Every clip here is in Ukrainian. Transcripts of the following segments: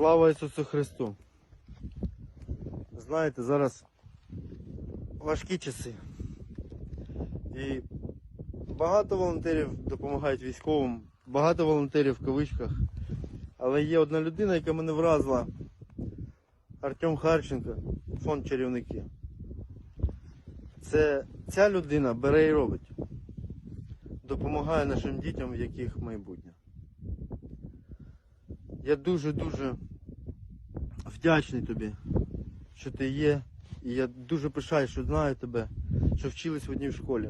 Слава Ісусу Христу! Знаєте, зараз важкі часи. І багато волонтерів допомагають військовим, багато волонтерів в кавичках. Але є одна людина, яка мене вразила. Артем Харченко, фонд чарівники. Це ця людина бере і робить. Допомагає нашим дітям, в яких майбутнє. Я дуже-дуже вдячний тобі, що ти є. І я дуже пишаю, що знаю тебе, що вчились в одній школі.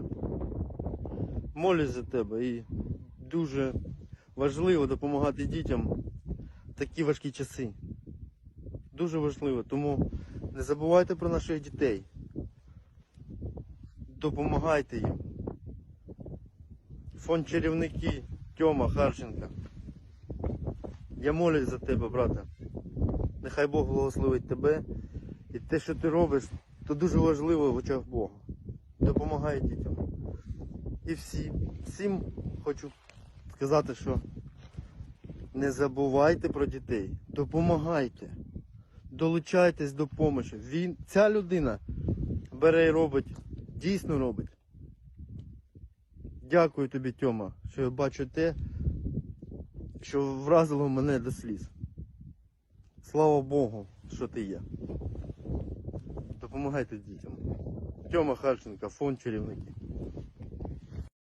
Молюсь за тебе і дуже важливо допомагати дітям в такі важкі часи. Дуже важливо, тому не забувайте про наших дітей. Допомагайте їм. Фонд чарівники Тьома Харченка. Я молюсь за тебе, брате. Нехай Бог благословить тебе. І те, що ти робиш, то дуже важливо в очах Бога. Допомагай дітям. І всі, всім хочу сказати, що не забувайте про дітей. Допомагайте. Долучайтесь до допомоги. Він, ця людина бере і робить, дійсно робить. Дякую тобі, Тьома, що я бачу те, що вразило мене до сліз. Слава Богу, що ти є. Допомагайте дітям. Тьома Харченка, фонд чарівники.